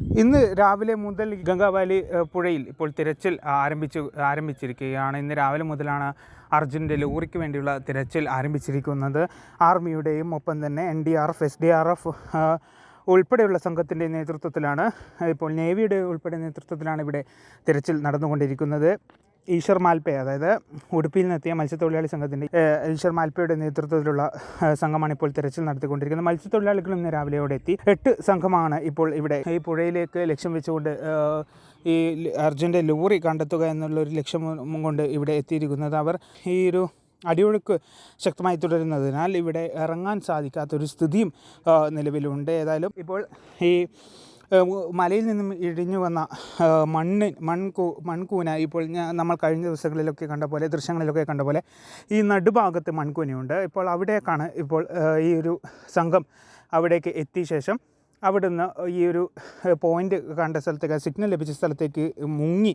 ഇന്ന് രാവിലെ മുതൽ ഗംഗാവാലി പുഴയിൽ ഇപ്പോൾ തിരച്ചിൽ ആരംഭിച്ചു ആരംഭിച്ചിരിക്കുകയാണ്. ഇന്ന് രാവിലെ മുതലാണ് അർജുന്റെ ലോറിക്ക് വേണ്ടിയുള്ള തിരച്ചിൽ ആരംഭിച്ചിരിക്കുന്നത്. ആർമിയുടെയും ഒപ്പം തന്നെ N D R F S D R F ഉൾപ്പെടെയുള്ള സംഘത്തിന്റെ നേതൃത്വത്തിലാണ്. ഇപ്പോൾ നേവിയുടെ ഉൾപ്പെടെ നേതൃത്വത്തിലാണ് ഇവിടെ തിരച്ചിൽ നടന്നുകൊണ്ടിരിക്കുന്നത്. ഈശ്വർ മാൽപ്പെ അതായത് ഉടുപ്പിയിൽ നിന്നെത്തിയ മത്സ്യത്തൊഴിലാളി സംഘത്തിന്റെ ഈശ്വർ മാൽപ്പയുടെ നേതൃത്വത്തിലുള്ള സംഘമാണ് ഇപ്പോൾ തിരച്ചിൽ നടത്തിക്കൊണ്ടിരിക്കുന്നത്. മത്സ്യത്തൊഴിലാളികളും ഇന്ന് രാവിലെയോടെ എത്തി. എട്ട് സംഘമാണ് ഇപ്പോൾ ഇവിടെ ഈ പുഴയിലേക്ക് ലക്ഷ്യം വെച്ചുകൊണ്ട് ഈ അർജുന്റെ ലോറി കണ്ടെത്തുക എന്നുള്ള ഒരു ലക്ഷ്യം കൊണ്ട് ഇവിടെ എത്തിയിരിക്കുന്നത്. അവർ ഈ ഒരു അടിയൊഴുക്ക് ശക്തമായി തുടരുന്നതിനാൽ ഇവിടെ ഇറങ്ങാൻ സാധിക്കാത്തൊരു സ്ഥിതിയും നിലവിലുണ്ട്. ഏതായാലും ഇപ്പോൾ ഈ മലയിൽ നിന്നും ഇടിഞ്ഞു വന്ന മണ്ണ് മൺകൂ മൺകൂന ഇപ്പോൾ ഞാൻ നമ്മൾ കഴിഞ്ഞ ദിവസങ്ങളിലൊക്കെ കണ്ട പോലെ ദൃശ്യങ്ങളിലൊക്കെ കണ്ട പോലെ ഈ നടുഭാഗത്ത് മൺകൂനയുണ്ട്. ഇപ്പോൾ അവിടേക്കാണ് ഇപ്പോൾ ഈ ഒരു സംഘം അവിടേക്ക് എത്തിയ ശേഷം അവിടുന്ന് ഈ ഒരു പോയിന്റ് കണ്ട സ്ഥലത്തേക്ക് സിഗ്നൽ ലഭിച്ച സ്ഥലത്തേക്ക് മുങ്ങി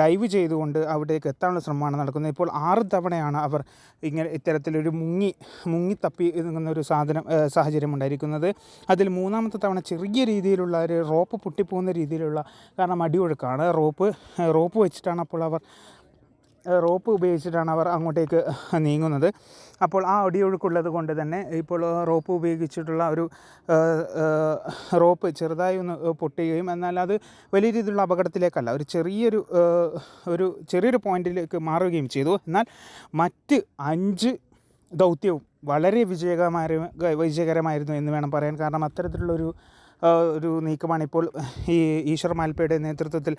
ഡൈവ് ചെയ്തുകൊണ്ട് അവിടേക്ക് എത്താനുള്ള ശ്രമമാണ് നടക്കുന്നത്. ഇപ്പോൾ ആറ് തവണയാണ് അവർ ഇങ്ങനെ ഇത്തരത്തിലൊരു മുങ്ങി മുങ്ങി തപ്പി ഒരു സാധനം സാഹചര്യം ഉണ്ടായിരിക്കുന്നത്. അതിൽ മൂന്നാമത്തെ തവണ ചെറിയ രീതിയിലുള്ള ഒരു റോപ്പ് പൊട്ടിപ്പോകുന്ന രീതിയിലുള്ള കാരണം അടിയൊഴുക്കാണ്. റോപ്പ് റോപ്പ് വെച്ചിട്ടാണ് അപ്പോൾ അവർ റോപ്പ് ഉപയോഗിച്ചിട്ടാണ് അവർ അങ്ങോട്ടേക്ക് നീങ്ങുന്നത്. അപ്പോൾ ആ അടിയൊഴുക്കുള്ളത് കൊണ്ട് തന്നെ ഇപ്പോൾ റോപ്പ് ഉപയോഗിച്ചിട്ടുള്ള ഒരു റോപ്പ് ചെറുതായി ഒന്ന് പൊട്ടുകയും എന്നാൽ അത് വലിയ രീതിയിലുള്ള അപകടത്തിലേക്കല്ല ഒരു ചെറിയൊരു ഒരു ചെറിയൊരു പോയിന്റിലേക്ക് മാറുകയും ചെയ്തു. എന്നാൽ മറ്റ് അഞ്ച് ദൗത്യവും വളരെ വിജയകരമായ വിജയകരമായിരുന്നു എന്ന് വേണം പറയാൻ. കാരണം അത്തരത്തിലുള്ളൊരു ഒരു നീക്കമാണ് ഇപ്പോൾ ഈ ഈശ്വർ മാൽപ്പയുടെ നേതൃത്വത്തിൽ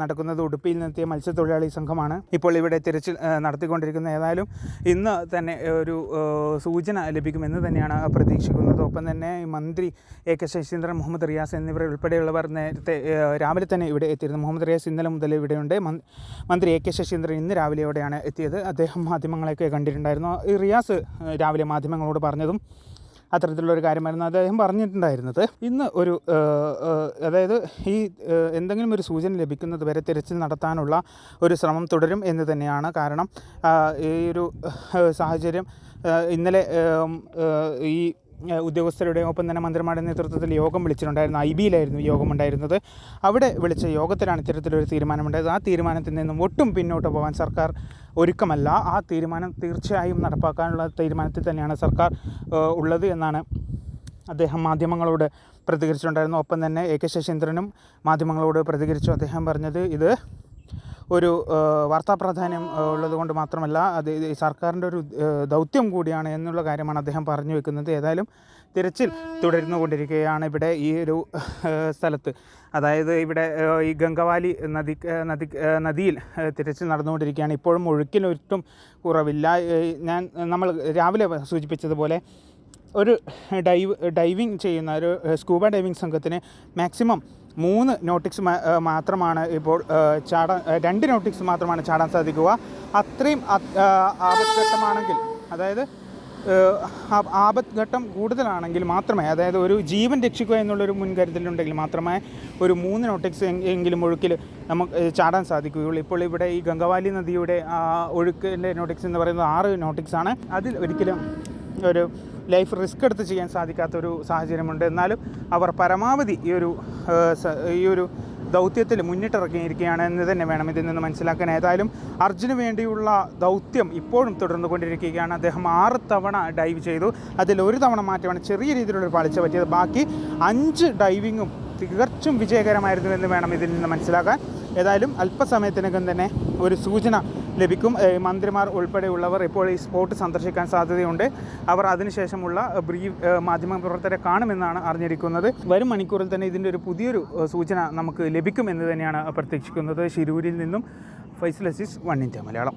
നടക്കുന്നത്. ഉടുപ്പിയിൽ നിന്നെത്തിയ മത്സ്യത്തൊഴിലാളി സംഘമാണ് ഇപ്പോൾ ഇവിടെ തിരച്ചിൽ നടത്തിക്കൊണ്ടിരിക്കുന്ന ഏതായാലും ഇന്ന് തന്നെ ഒരു സൂചന ലഭിക്കുമെന്ന് തന്നെയാണ് പ്രതീക്ഷിക്കുന്നത്. ഒപ്പം തന്നെ മന്ത്രി എ കെ ശശീന്ദ്രൻ മുഹമ്മദ് റിയാസ് എന്നിവർ ഉൾപ്പെടെയുള്ളവർ നേരത്തെ രാവിലെ തന്നെ ഇവിടെ എത്തിയിരുന്നു. മുഹമ്മദ് റിയാസ് ഇന്നലെ മുതൽ ഇവിടെയുണ്ട്. മന്ത്രി എ കെ ശശീന്ദ്രൻ ഇന്ന് രാവിലെയോടെയാണ് എത്തിയത്. അദ്ദേഹം മാധ്യമങ്ങളെയൊക്കെ കണ്ടിട്ടുണ്ടായിരുന്നു. റിയാസ് രാവിലെ മാധ്യമങ്ങളോട് പറഞ്ഞതും അത്തരത്തിലുള്ളൊരു കാര്യമായിരുന്നു അദ്ദേഹം പറഞ്ഞിട്ടുണ്ടായിരുന്നത്. ഇന്ന് ഒരു അതായത് ഈ എന്തെങ്കിലും ഒരു സൂചന ലഭിക്കുന്നത് വരെ തിരച്ചിൽ നടത്താനുള്ള ഒരു ശ്രമം തുടരും എന്ന് തന്നെയാണ് കാരണം ഈ ഒരു സാഹചര്യം ഇന്നലെ ഈ ഉദ്യോഗസ്ഥരുടെ ഉദ്യോഗസ്ഥരുടെയും ഒപ്പം തന്നെ മന്ത്രിമാരുടെ നേതൃത്വത്തിൽ യോഗം വിളിച്ചിട്ടുണ്ടായിരുന്നു. ഐ ബിയിലായിരുന്നു യോഗം ഉണ്ടായിരുന്നത് അവിടെ വിളിച്ച യോഗത്തിലാണ് ഇത്തരത്തിലൊരു തീരുമാനമുണ്ടായത്. ആ തീരുമാനത്തിൽ നിന്നും ഒട്ടും പിന്നോട്ട് പോകാൻ സർക്കാർ ഒരുക്കമല്ല. ആ തീരുമാനം തീർച്ചയായും നടപ്പാക്കാനുള്ള തീരുമാനത്തിൽ തന്നെയാണ് സർക്കാർ ഉള്ളത് എന്നാണ് അദ്ദേഹം മാധ്യമങ്ങളോട് പ്രതികരിച്ചിട്ടുണ്ടായിരുന്നു. ഒപ്പം തന്നെ എ കെ ശശീന്ദ്രനും മാധ്യമങ്ങളോട് പ്രതികരിച്ചു. അദ്ദേഹം പറഞ്ഞത് ഇത് ഒരു വാർത്താ പ്രാധാന്യം ഉള്ളതുകൊണ്ട് മാത്രമല്ല അത് സർക്കാരിന്റെ ഒരു ദൗത്യം കൂടിയാണ് എന്നുള്ള കാര്യമാണ് അദ്ദേഹം പറഞ്ഞു വെക്കുന്നത്. ഏതായാലും തിരച്ചിൽ തുടർന്നുകൊണ്ടിരിക്കുകയാണ് ഇവിടെ ഈ ഒരു സ്ഥലത്ത്. അതായത് ഇവിടെ ഈ ഗംഗവാലി നദി നദി നദിയിൽ തിരച്ചിൽ നടന്നുകൊണ്ടിരിക്കുകയാണ്. ഇപ്പോഴും ഒഴുക്കിനൊട്ടും കുറവില്ല. ഞാൻ നമ്മൾ രാവിലെ സൂചിപ്പിച്ചതുപോലെ ഒരു ഡൈവ് ഡൈവിങ് ചെയ്യുന്ന ഒരു സ്കൂബ ഡൈവിങ് സംഘത്തിന് മാക്സിമം മൂന്ന് നോട്ടിക്സ് മാത്രമാണ് ഇപ്പോൾ ചാടാൻ രണ്ട് നോട്ടിക്സ് മാത്രമാണ് ചാടാൻ സാധിക്കുക. അത്രയും അത്- ആപത്ഘട്ടമാണെങ്കിൽ അതായത് ആപത്ഘട്ടം ഘട്ടം കൂടുതലാണെങ്കിൽ മാത്രമേ അതായത് ഒരു ജീവൻ രക്ഷിക്കുക എന്നുള്ളൊരു മുൻകരുതലുണ്ടെങ്കിൽ മാത്രമേ ഒരു മൂന്ന് നോട്ടിക്സ് എങ്കിലും ഒഴുക്കിൽ നമുക്ക് ചാടാൻ സാധിക്കുകയുള്ളൂ. ഇപ്പോൾ ഇവിടെ ഈ ഗംഗവാലി നദിയുടെ ഒഴുക്കിന്റെ നോട്ടിക്സ് എന്ന് പറയുന്നത് ആറ് നോട്ടിക്സ് ആണ് അതിൽ ഒരിക്കലും ഒരു ലൈഫ് റിസ്ക് എടുത്ത് ചെയ്യാൻ സാധിക്കാത്തൊരു സാഹചര്യമുണ്ട്. എന്നാലും അവർ പരമാവധി ഈ ഒരു ഈ ഒരു ദൗത്യത്തിൽ മുന്നിട്ടിറങ്ങിയിരിക്കുകയാണ് എന്ന് തന്നെ വേണം ഇതിൽ നിന്ന് മനസ്സിലാക്കാൻ. ഏതായാലും അർജുന് വേണ്ടിയുള്ള ദൗത്യം ഇപ്പോഴും തുടർന്നു കൊണ്ടിരിക്കുകയാണ് അദ്ദേഹം ആറ് തവണ ഡൈവ് ചെയ്തു. അതിൽ ഒരു തവണ മാറ്റമാണ് ചെറിയ രീതിയിലുള്ള പാളിച്ച പറ്റിയത്. ബാക്കി അഞ്ച് ഡൈവിങ്ങും തികച്ചും വിജയകരമായിരുന്നു എന്ന് വേണം ഇതിൽ നിന്ന് മനസ്സിലാക്കാൻ. ഏതായാലും അല്പസമയത്തിനകം തന്നെ ഒരു സൂചന ലഭിക്കും. മന്ത്രിമാർ ഉൾപ്പെടെയുള്ളവർ ഇപ്പോൾ ഈ സ്പോട്ട് സന്ദർശിക്കാൻ സാധ്യതയുണ്ട്. അവർ അതിനുശേഷമുള്ള ബ്രീഫ് മാധ്യമ മാധ്യമപ്രവർത്തകരെ കാണുമെന്നാണ് അറിഞ്ഞിരിക്കുന്നത്. വരും മണിക്കൂറിൽ തന്നെ ഇതിന്റെ ഒരു പുതിയൊരു സൂചന നമുക്ക് ലഭിക്കുമെന്ന് തന്നെയാണ് പ്രതീക്ഷിക്കുന്നത് ശിരൂരിൽ നിന്നും ഫൈസൽ വൺ ഇന്ത്യ മലയാളം.